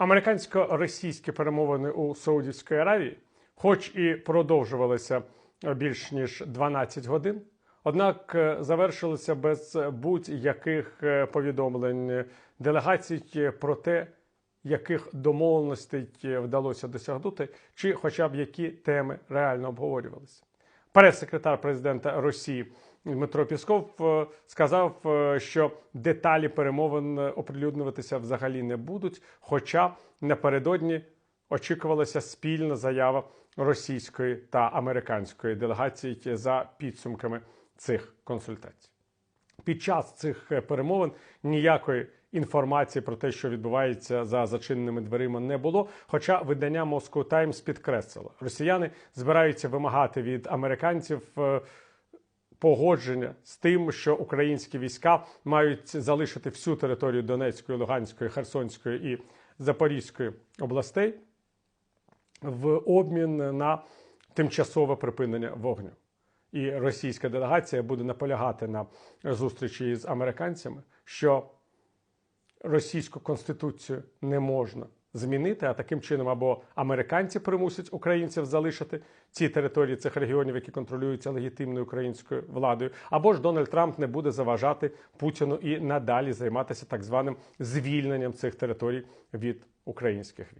Американсько-російські перемовини у Саудівській Аравії, хоч і продовжувалися більш ніж 12 годин, однак е, завершилися без будь-яких е, повідомлень делегацій про те, яких домовленостей вдалося досягнути, чи хоча б які теми реально обговорювалися. Прес-секретар президента Росії Дмитро Пісков е, сказав, е, що деталі перемовин оприлюднюватися взагалі не будуть. Хоча напередодні очікувалася спільна заява російської та американської делегації за підсумками цих консультацій. Під час цих е, перемовин ніякої інформації про те, що відбувається за зачиненими дверима, не було. Хоча видання Moscow Times підкреслило, росіяни збираються вимагати від американців е, погодження з тим, що українські війська мають залишити всю територію Донецької, Луганської, Херсонської і Запорізької областей в обмін на тимчасове припинення вогню. І російська делегація буде наполягати на зустрічі з американцями, що російську конституцію не можна змінити, а таким чином або американці примусять українців залишити ці території цих регіонів, які контролюються легітимною українською владою, або ж Дональд Трамп не буде заважати Путіну і надалі займатися так званим звільненням цих територій від українських військ.